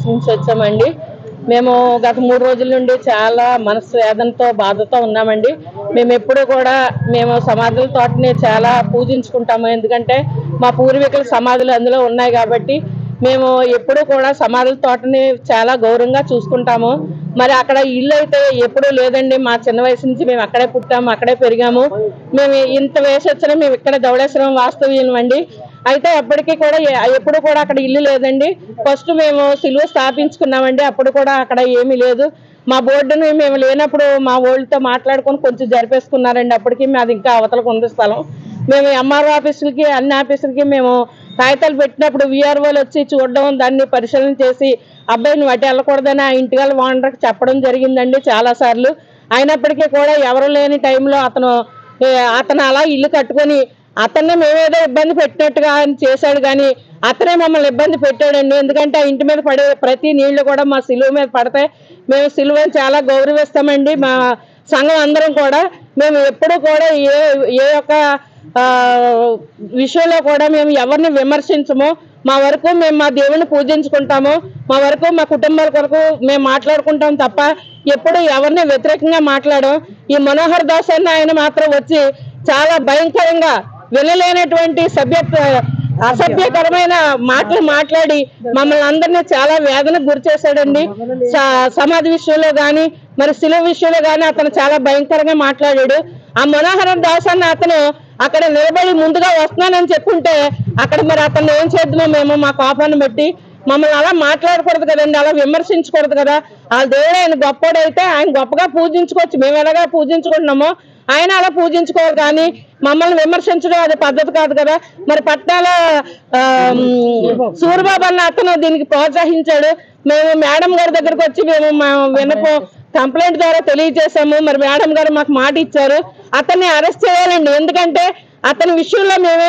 Village నుంచి వచ్చామండి మేము గత మూడు రోజుల నుండి చాలా మనసు వేదనతో బాధతో ఉన్నామండి. మేము ఎప్పుడు కూడా మేము సమాధుల తోటని చాలా పూజించుకుంటాము. ఎందుకంటే మా పూర్వీకుల సమాధులు అందులో ఉన్నాయి కాబట్టి మేము ఎప్పుడు కూడా సమాధుల తోటని చాలా గౌరవంగా చూసుకుంటాము. మరి అక్కడ ఇల్లు అయితే ఎప్పుడూ లేదండి. మా చిన్న వయసు నుంచి మేము అక్కడే పుట్టాము అక్కడే పెరిగాము. మేము ఇంత వయసు వచ్చినా మేము ఇక్కడ దౌడేశ్వరం వాస్తవ్యం అండి అయితే అప్పటికి కూడా ఎప్పుడు కూడా అక్కడ ఇల్లు లేదండి. ఫస్ట్ మేము సిలువ స్థాపించుకున్నామండి. అప్పుడు కూడా అక్కడ ఏమీ లేదు. మా బోర్డుని మేము లేనప్పుడు మా ఓళ్ళతో మాట్లాడుకొని కొంచెం జరిపేసుకున్నారండి. అప్పటికి మాది ఇంకా అవతలకు ఉంది స్థలం. మేము ఎంఆర్ఓ ఆఫీసులకి అన్ని ఆఫీసులకి మేము కాగితాలు పెట్టినప్పుడు విఆర్ఓలు వచ్చి చూడడం దాన్ని పరిశీలన చేసి అబ్బాయిని వాటి వెళ్ళకూడదని ఆ ఇంటి వాళ్ళ ఓనర్కి చెప్పడం జరిగిందండి చాలా సార్లు. అయినప్పటికీ కూడా ఎవరు లేని టైంలో అతను అతను అలా ఇల్లు కట్టుకొని అతన్ని మేమేదో ఇబ్బంది పెట్టినట్టుగా ఆయన చేశాడు కానీ అతనే మమ్మల్ని ఇబ్బంది పెట్టాడండి. ఎందుకంటే ఆ ఇంటి మీద పడే ప్రతి నీళ్ళు కూడా మా సిలువ మీద పడతాయి. మేము సిలువని చాలా గౌరవిస్తామండి. మా సంఘం అందరం కూడా మేము ఎప్పుడు కూడా ఏ ఏ యొక్క విషయంలో కూడా మేము ఎవరిని విమర్శించము. మా వరకు మేము మా దేవుని పూజించుకుంటాము. మా వరకు మా కుటుంబాల కొరకు మేము మాట్లాడుకుంటాం తప్ప ఎప్పుడు ఎవరిని వ్యతిరేకంగా మాట్లాడం ఈ మనోహర్ దాస్ అన్న ఆయన మాత్రం వచ్చి చాలా భయంకరంగా వినలేనటువంటి సభ్యత్వ అసభ్యకరమైన మాటలు మాట్లాడి మమ్మల్ని అందరినీ చాలా వేదనకు గురి చేశాడండి. స- సమాధి విషయంలో గాని మరి శిలువ విషయంలో కానీ అతను చాలా భయంకరంగా మాట్లాడాడు. ఆ మనోహరం దాస్ అన్న అతను అక్కడ నిలబడి ముందుగా వస్తున్నానని చెప్పుంటే అక్కడ మరి అతను ఏం చేద్దామో మేము మా కోపాన్ని బట్టి మమ్మల్ని అలా మాట్లాడకూడదు కదండి అలా విమర్శించకూడదు కదా. ఆ దేవుడు ఆయన గొప్పోడైతే ఆయన గొప్పగా పూజించుకోవచ్చు. మేము ఎలాగా పూజించుకుంటున్నామో ఆయన అలా పూజించుకోరు కానీ మమ్మల్ని విమర్శించడం అది పద్ధతి కాదు కదా. మరి పట్టాల సూర్యబాబు అన్న అతను దీనికి ప్రోత్సహించాడు. మేము మేడం గారి దగ్గరకు వచ్చి మేము మా కంప్లైంట్ ద్వారా తెలియజేశాము. మరి మేడం గారు మాకు మాట ఇచ్చారు. అతన్ని అరెస్ట్ చేయాలండి. ఎందుకంటే అతని విషయంలో మేమే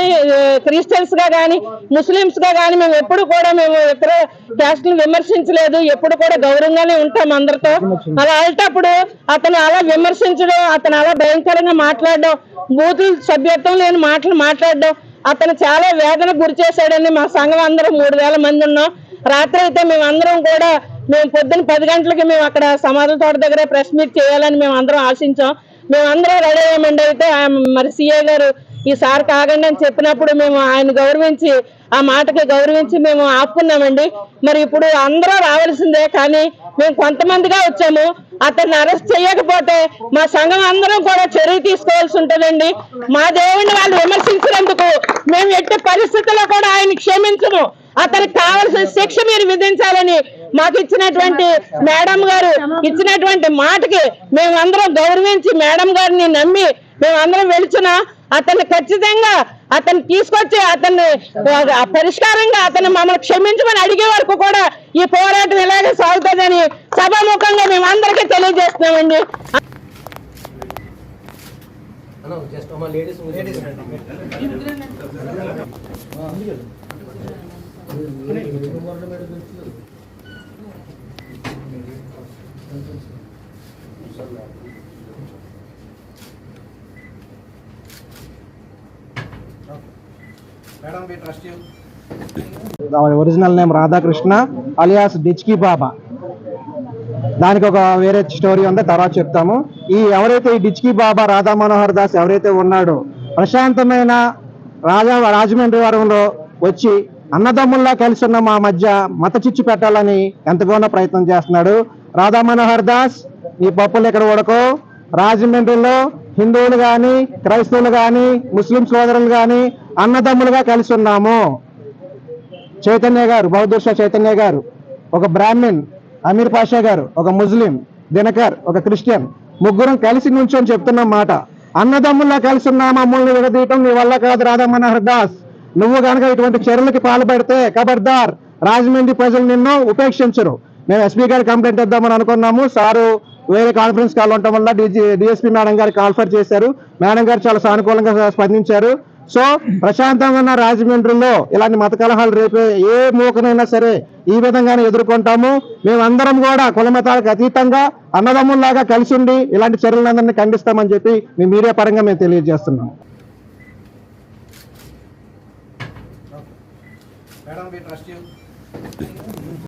క్రిస్టియన్స్గా కానీ ముస్లిమ్స్గా కానీ మేము ఎప్పుడు కూడా మేము ఇతర క్యాస్ట్ విమర్శించలేదు. ఎప్పుడు కూడా గౌరవంగానే ఉంటాం అందరితో. అలా అలాంటప్పుడు అతను అలా విమర్శించడం అతను అలా భయంకరంగా మాట్లాడడం బూతులు సభ్యత్వం లేని మాటలు మాట్లాడడం అతను చాలా వేదన గురి చేశాడండి. మా సంఘం అందరం మూడు వేల మంది ఉన్నాం. రాత్రి అయితే మేము అందరం కూడా మేము పొద్దున్న పది గంటలకి మేము అక్కడ సమాధుల తోట దగ్గర ప్రెస్ మీట్ చేయాలని మేము అందరం ఆశించాం. మేము అందరం రెడీ అయ్యామండి. అయితే మరి సిఏ గారు ఈ సార్ కాగండి అని చెప్పినప్పుడు మేము ఆయన గౌరవించి ఆ మాటకి గౌరవించి మేము ఆపుకున్నామండి. మరి ఇప్పుడు అందరూ రావాల్సిందే కానీ మేము కొంతమందిగా వచ్చాము. అతన్ని అరెస్ట్ చేయకపోతే మా సంఘం అందరం కూడా చర్య తీసుకోవాల్సి ఉంటుందండి. మా దేవుడిని వాళ్ళు విమర్శించినందుకు మేము ఎట్టి పరిస్థితుల్లో కూడా ఆయన క్షమించము. అతనికి కావాల్సిన శిక్ష మీరు విధించాలని మాకు ఇచ్చినటువంటి మేడం గారు ఇచ్చినటువంటి మాటకి మేమందరం గౌరవించి మేడం గారిని నమ్మి మేమందరం వెళుచున్నా అతన్ని ఖచ్చితంగా అతన్ని తీసుకొచ్చి అతన్ని పరిష్కారంగా అతన్ని మమ్మల్ని క్షమించమని అడిగే వరకు కూడా ఈ పోరాటం ఇలాగే సాగుతుందని సభాముఖంగా మేము అందరికీ తెలియజేస్తున్నామండి జస్ట్ మా original name Radhakrishna alias డిచ్కి Baba దానికి ఒక వేరే స్టోరీ ఉంది తర్వాత చెప్తాము. ఈ ఎవరైతే ఈ డిచ్కి బాబా రాధా మనోహర్ దాస్ ఎవరైతే ఉన్నాడో ప్రశాంతమైన రాజా రాజమండ్రి వరంలో వచ్చి అన్నదమ్ముల్లా కలిసి ఉన్న మా మధ్య మత చిచ్చు పెట్టాలని ఎంతగానో ప్రయత్నం చేస్తున్నాడు. రాధా మనోహర్ దాస్ ఈ పప్పులు ఇక్కడ ఉడకో. రాజమండ్రిలో హిందువులు కానీ క్రైస్తవులు కానీ ముస్లిం సోదరులు కానీ అన్నదమ్ములుగా కలిసి ఉన్నాము. చైతన్య గారు బహదూర్ షా చైతన్య గారు ఒక బ్రాహ్మిన్ అమీర్ పాషా గారు ఒక ముస్లిం దినకర్ ఒక క్రిస్టియన్ ముగ్గురం కలిసి నుంచొని చెప్తున్న మాట. అన్నదమ్ముల్లా కలిసి ఉన్న మమ్మల్ని విడదీయటం నీ వల్ల కాదు రాధా హర్దాస్ నువ్వు కనుక ఇటువంటి చర్యలకి పాల్పడితే ఖబర్దార్ రాజమండ్రి ప్రజలు నిన్ను ఉపేక్షించరు. మేము ఎస్పీ గారు కంప్లైంట్ ఇద్దామని అనుకున్నాము. సారు వేరే కాన్ఫరెన్స్ కాల్ ఉండటం వల్ల డిఎస్పీ మేడం గారు కాల్ఫర్ చేశారు. మేడం గారు చాలా సానుకూలంగా స్పందించారు. సో ప్రశాంతంగా ఉన్న రాజమండ్రిలో ఇలాంటి మత కలహాలు రేపే ఏ మూకనైనా సరే ఈ విధంగానే ఎదుర్కొంటాము. మేమందరం కూడా కులమతాలకు అతీతంగా అన్నదమ్ముల్లాగా కలిసి ఉండి ఇలాంటి చర్యలందరినీ ఖండిస్తామని చెప్పి మీ మీడియా పరంగా మేము తెలియజేస్తున్నాం. Madam trust